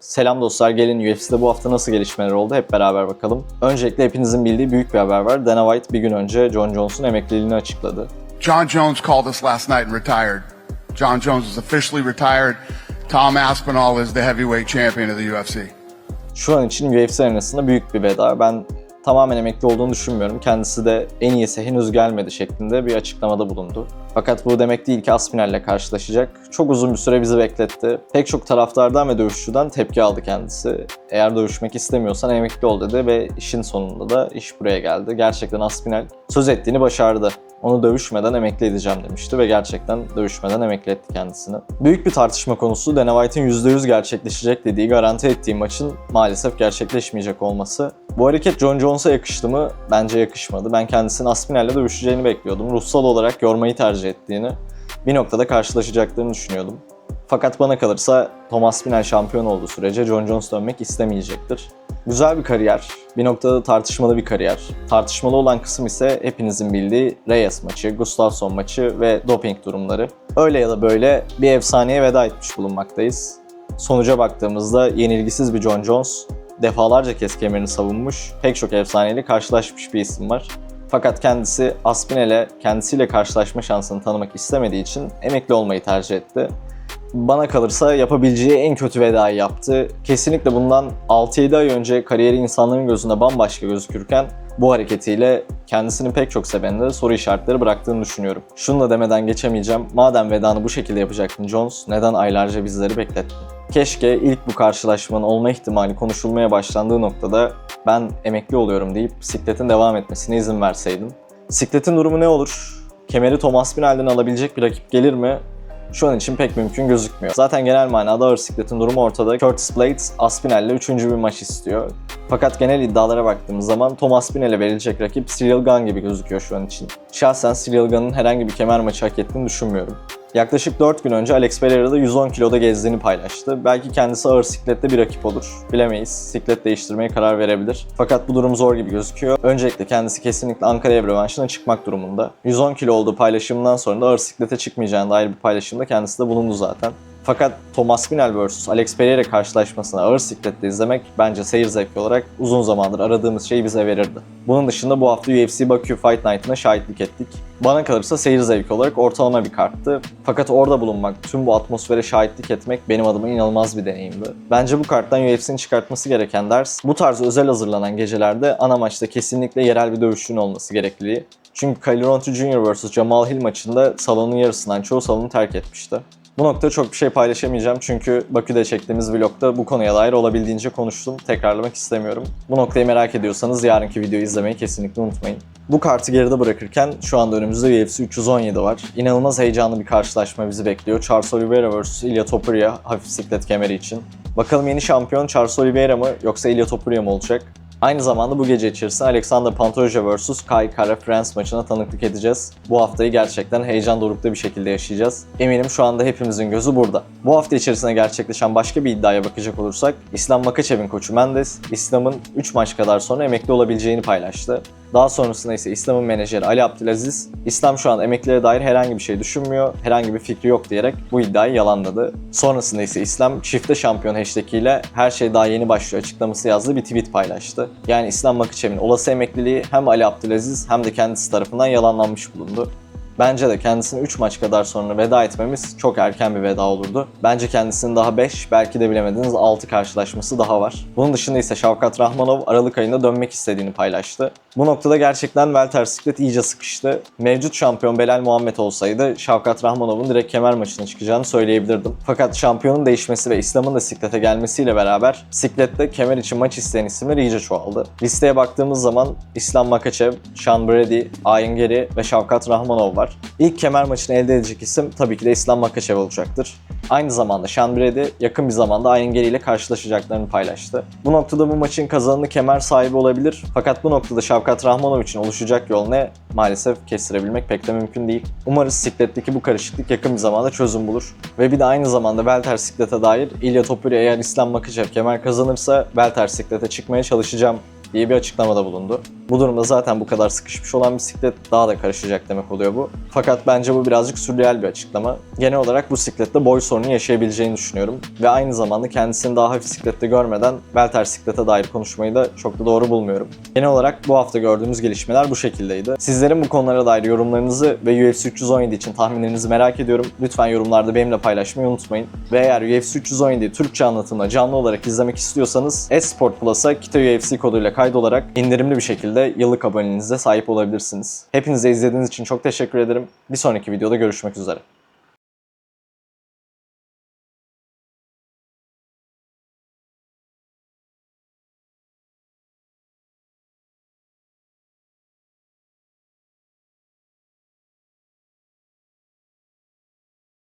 Selam dostlar, gelin UFC'de bu hafta nasıl gelişmeler oldu hep beraber bakalım. Öncelikle hepinizin bildiği büyük bir haber var. Dana White bir gün önce John Jones'un emekliliğini açıkladı. John Jones called us last night and retired. John Jones is officially retired. Tom Aspinall is the heavyweight champion of the UFC. Şu an için UFC arenasında büyük bir veda. Ben tamamen emekli olduğunu düşünmüyorum. Kendisi de en iyisi henüz gelmedi şeklinde bir açıklamada bulundu. Fakat bu demek değil ki Aspinall'le karşılaşacak. Çok uzun bir süre bizi bekletti. Pek çok taraftardan ve dövüşçüden tepki aldı kendisi. Eğer dövüşmek istemiyorsan emekli ol dedi ve işin sonunda da iş buraya geldi. Gerçekten Aspinall söz ettiğini başardı. Onu dövüşmeden emekli edeceğim demişti ve gerçekten dövüşmeden emekli etti kendisini. Büyük bir tartışma konusu Dana White'in %100 gerçekleşecek dediği garanti ettiği maçın maalesef gerçekleşmeyecek olması. Bu hareket John Jones'a yakıştı mı? Bence yakışmadı. Ben kendisinin Aspinall'le dövüşeceğini bekliyordum. Ruhsal olarak yormayı tercih ettiğini, bir noktada karşılaşacaklarını düşünüyordum. Fakat bana kalırsa Thomas Spinell şampiyon olduğu sürece John Jones dönmek istemeyecektir. Güzel bir kariyer, bir noktada tartışmalı bir kariyer. Tartışmalı olan kısım ise hepinizin bildiği Reyes maçı, Gustafsson maçı ve doping durumları. Öyle ya da böyle bir efsaneye veda etmiş bulunmaktayız. Sonuca baktığımızda yenilgisiz bir John Jones, defalarca kez kemerini savunmuş, pek çok efsaneyle karşılaşmış bir isim var. Fakat kendisi Aspinall'e kendisiyle karşılaşma şansını tanımak istemediği için emekli olmayı tercih etti. Bana kalırsa yapabileceği en kötü vedayı yaptı. Kesinlikle bundan 6-7 ay önce kariyeri insanların gözünde bambaşka gözükürken bu hareketiyle kendisini pek çok sevenlere soru işaretleri bıraktığını düşünüyorum. Şunu da demeden geçemeyeceğim. Madem vedanı bu şekilde yapacaktın Jones, neden aylarca bizleri beklettin? Keşke ilk bu karşılaşmanın olma ihtimali konuşulmaya başlandığı noktada ben emekli oluyorum deyip sikletin devam etmesine izin verseydin. Sikletin durumu ne olur? Kemeri Thomas Spinell'den alabilecek bir rakip gelir mi? Şu an için pek mümkün gözükmüyor. Zaten genel manada ağır sikletin durumu ortada. Curtis Blades Aspinall'le 3. bir maç istiyor. Fakat genel iddialara baktığımız zaman Thomas Aspinall'e verilecek rakip Cyril Gane gibi gözüküyor şu an için. Şahsen Cyril Gane'ın herhangi bir kemer maçı hak ettiğini düşünmüyorum. Yaklaşık 4 gün önce Alex Pereira'da 110 kiloda gezdiğini paylaştı. Belki kendisi ağır siklette bir rakip olur. Bilemeyiz. Siklet değiştirmeye karar verebilir. Fakat bu durum zor gibi gözüküyor. Öncelikle kendisi kesinlikle Ankara ev rövanşına çıkmak durumunda. 110 kilo olduğu paylaşımından sonra da ağır siklete çıkmayacağına dair bir paylaşımda kendisi de bulundu zaten. Fakat Thomas Spinell vs. Alex Pereira karşılaşmasını ağır siklette izlemek bence seyir zevki olarak uzun zamandır aradığımız şeyi bize verirdi. Bunun dışında bu hafta UFC Bakü Fight Night'ına şahitlik ettik. Bana kalırsa seyir zevki olarak ortalama bir karttı. Fakat orada bulunmak, tüm bu atmosfere şahitlik etmek benim adıma inanılmaz bir deneyimdi. Bence bu karttan UFC'nin çıkartması gereken ders, bu tarz özel hazırlanan gecelerde ana maçta kesinlikle yerel bir dövüşçünün olması gerekliliği. Çünkü Kyle Ronto Jr. vs. Jamal Hill maçında salonun yarısından çoğu salonu terk etmişti. Bu noktada çok bir şey paylaşamayacağım çünkü Bakü'de çektiğimiz vlogda bu konuya dair olabildiğince konuştum. Tekrarlamak istemiyorum. Bu noktayı merak ediyorsanız yarınki videoyu izlemeyi kesinlikle unutmayın. Bu kartı geride bırakırken şu anda önümüzde UFC 317 var. İnanılmaz heyecanlı bir karşılaşma bizi bekliyor. Charles Oliveira vs. Ilya Topuria hafif siklet kemeri için. Bakalım yeni şampiyon Charles Oliveira mı yoksa Ilya Topuria mı olacak? Aynı zamanda bu gece içerisinde Alexander Pantoja vs. Kai Kara France maçına tanıklık edeceğiz. Bu haftayı gerçekten heyecan dorukta bir şekilde yaşayacağız. Eminim şu anda hepimizin gözü burada. Bu hafta içerisinde gerçekleşen başka bir iddiaya bakacak olursak İslam Makachev'in koçu Mendes, İslam'ın 3 maç kadar sonra emekli olabileceğini paylaştı. Daha sonrasında ise İslam'ın menajeri Ali Abdülaziz, İslam şu an emekliliğe dair herhangi bir şey düşünmüyor, herhangi bir fikri yok diyerek bu iddiayı yalanladı. Sonrasında ise İslam çifte şampiyon hashtag ile her şey daha yeni başlıyor açıklaması yazdığı bir tweet paylaştı. Yani İslam Makıçev'in olası emekliliği hem Ali Abdülaziz hem de kendisi tarafından yalanlanmış bulundu. Bence de kendisine 3 maç kadar sonra veda etmemiz çok erken bir veda olurdu. Bence kendisinin daha 5, belki de bilemediniz 6 karşılaşması daha var. Bunun dışında ise Şavkat Rahmanov Aralık ayında dönmek istediğini paylaştı. Bu noktada gerçekten Welter Siklet iyice sıkıştı. Mevcut şampiyon Belal Muhammed olsaydı Şavkat Rahmanov'un direkt kemer maçına çıkacağını söyleyebilirdim. Fakat şampiyonun değişmesi ve İslam'ın da siklete gelmesiyle beraber siklette kemer için maç isteyen isimler iyice çoğaldı. Listeye baktığımız zaman İslam Makachev, Sean Brady, Ayin Geri ve Şavkat Rahmanov var. İlk kemer maçını elde edecek isim tabii ki de İslam Makachev olacaktır. Aynı zamanda Brady yakın bir zamanda Ayin Geri ile karşılaşacaklarını paylaştı. Bu noktada bu maçın kazananı kemer sahibi olabilir. Fakat bu noktada Şavkat Rahmanov için oluşacak yol ne? Maalesef kestirebilmek pek de mümkün değil. Umarız sikletteki bu karışıklık yakın bir zamanda çözüm bulur. Ve bir de aynı zamanda Welter siklete dair İlya Topuria eğer İslam Makachev kemer kazanırsa Welter siklete çıkmaya çalışacağım diye bir açıklamada bulundu. Bu durumda zaten bu kadar sıkışmış olan bisiklet daha da karışacak demek oluyor bu. Fakat bence bu birazcık sürreal bir açıklama. Genel olarak bu siklette boy sorunu yaşayabileceğini düşünüyorum. Ve aynı zamanda kendisini daha hafif siklette görmeden Welter siklete dair konuşmayı da çok da doğru bulmuyorum. Genel olarak bu hafta gördüğümüz gelişmeler bu şekildeydi. Sizlerin bu konulara dair yorumlarınızı ve UFC 317 için tahminlerinizi merak ediyorum. Lütfen yorumlarda benimle paylaşmayı unutmayın. Ve eğer UFC 317 Türkçe anlatımla canlı olarak izlemek istiyorsanız Esport Plus'a Kita UFC koduyla kaydolarak indirimli bir şekilde yıllık aboneliğinize sahip olabilirsiniz. Hepinize izlediğiniz için çok teşekkür ederim. Bir sonraki videoda görüşmek üzere.